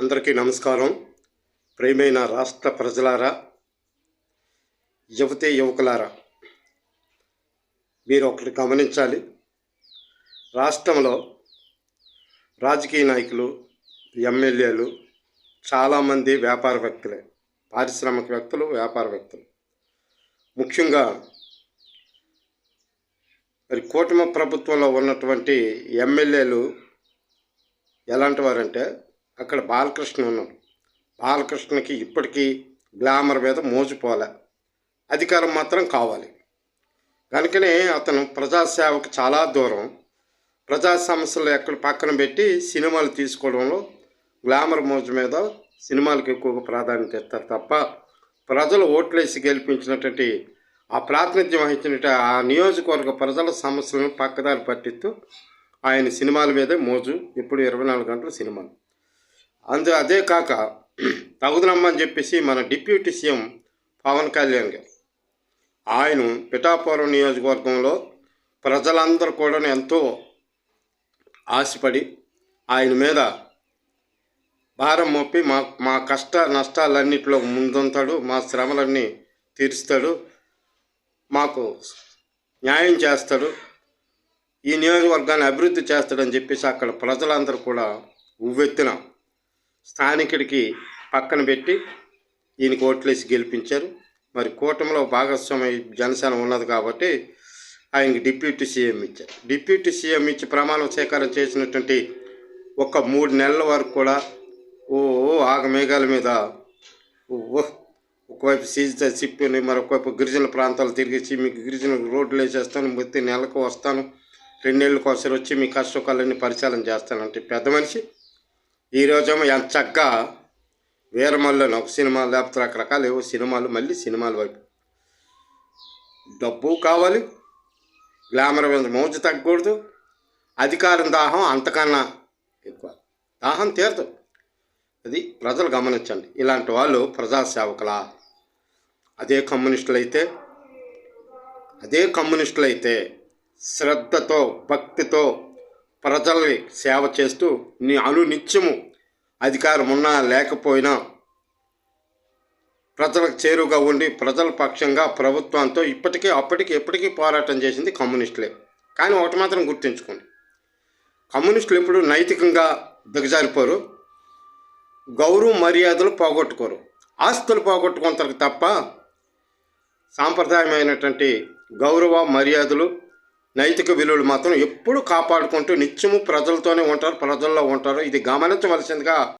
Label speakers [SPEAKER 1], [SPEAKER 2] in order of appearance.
[SPEAKER 1] అందరికీ నమస్కారం. ప్రియమైన రాష్ట్ర ప్రజలారా యువతే యువకులారా మీరు ఒకటి గమనించాలి. రాష్ట్రంలో రాజకీయ నాయకులు ఎమ్మెల్యేలు చాలామంది వ్యాపార వ్యక్తులే పారిశ్రామికవేత్తలు వ్యాపార వ్యక్తులు ముఖ్యంగా మరి కూటమి ప్రభుత్వంలో ఉన్నటువంటి ఎమ్మెల్యేలు ఎలాంటి వారంటే అక్కడ బాలకృష్ణ ఉన్నాడు. బాలకృష్ణకి ఇప్పటికీ గ్లామర్ మీద మోజుపోలే అధికారం మాత్రం కావాలి. కనుకనే అతను ప్రజాసేవకు చాలా దూరం. ప్రజా సమస్యలు ఎక్కడ పక్కన పెట్టి సినిమాలు తీసుకోవడంలో గ్లామర్ మోజు మీద సినిమాలకు ఎక్కువగా ప్రాధాన్యత ఇస్తారు తప్ప ప్రజలు ఓట్లేసి గెలిపించినటువంటి ఆ ప్రాతినిధ్యం వహించినట్టు ఆ నియోజకవర్గ ప్రజల సమస్యలను పక్కదారి పట్టిస్తూ ఆయన సినిమాల మీదే మోజు. ఇప్పుడు ఇరవై నాలుగు గంటల సినిమాలు. అందు అదే కాక తగుదనమ్మని చెప్పేసి మన డిప్యూటీ సీఎం పవన్ కళ్యాణ్ గారు. ఆయన పిఠాపురం నియోజకవర్గంలో ప్రజలందరూ కూడా ఎంతో ఆశపడి ఆయన మీద భారం మోపి మా మా కష్ట నష్టాలన్నింటిలో ముందుంటాడు మా శ్రమలన్నీ తీరుస్తాడు మాకు న్యాయం చేస్తాడు ఈ నియోజకవర్గాన్ని అభివృద్ధి చేస్తాడని చెప్పేసి అక్కడ ప్రజలందరూ కూడా ఉవ్వెత్తిన స్థానికుడికి పక్కన పెట్టి ఈయనకి ఓట్లేసి గెలిపించారు. మరి కూటమిలో భాగస్వామి జనసేన ఉన్నది కాబట్టి ఆయనకి డిప్యూటీ సీఎం ఇచ్చారు. డిప్యూటీ సీఎం ఇచ్చి ప్రమాణ స్వీకారం చేసినటువంటి ఒక మూడు నెలల వరకు కూడా ఓ ఓ ఆగమేఘాల మీద ఒకవైపు సీజ్ సిప్పిని మరొకవైపు గిరిజన ప్రాంతాలు తిరిగేసి మీకు గిరిజన రోడ్లు వేసేస్తాను ప్రతి నెలకు వస్తాను రెండేళ్ళకి ఒకసారి వచ్చి మీ కష్టకాలన్నీ పరిచయం చేస్తానంటే పెద్ద మనిషి ఈరోజు ఎంత చక్కగా వీరమల్లని ఒక సినిమా లేకపోతే రకరకాలు ఏవో సినిమాలు మళ్ళీ సినిమాల వైపు. డబ్బు కావాలి గ్లామర్ మీద మోజు తగ్గకూడదు అధికారం దాహం అంతకన్నా ఎక్కువ. దాహం తీరదు. అది ప్రజలు గమనించండి. ఇలాంటి వాళ్ళు ప్రజాసేవకులా? అదే కమ్యూనిస్టులు అయితే అదే కమ్యూనిస్టులు అయితే శ్రద్ధతో భక్తితో ప్రజల్ని సేవ చేస్తూ నీ అనునిత్యము అధికారం ఉన్నా లేకపోయినా ప్రజలకు చేరువుగా ఉండి ప్రజల పక్షంగా ప్రభుత్వంతో ఇప్పటికీ అప్పటికి ఎప్పటికీ పోరాటం చేసింది కమ్యూనిస్టులే. కానీ ఒకటి మాత్రం గుర్తుంచుకోండి. కమ్యూనిస్టులు ఎప్పుడు నైతికంగా దిగజారిపోరు గౌరవ మర్యాదలు పోగొట్టుకోరు. ఆస్తులు పోగొట్టుకుంటారు తప్ప సాంప్రదాయమైనటువంటి గౌరవ మర్యాదలు నైతిక విలువలు మాత్రం ఎప్పుడూ కాపాడుకుంటూ నిత్యము ప్రజలతోనే ఉంటారు ప్రజల్లో ఉంటారు. ఇది గమనించవలసిందిగా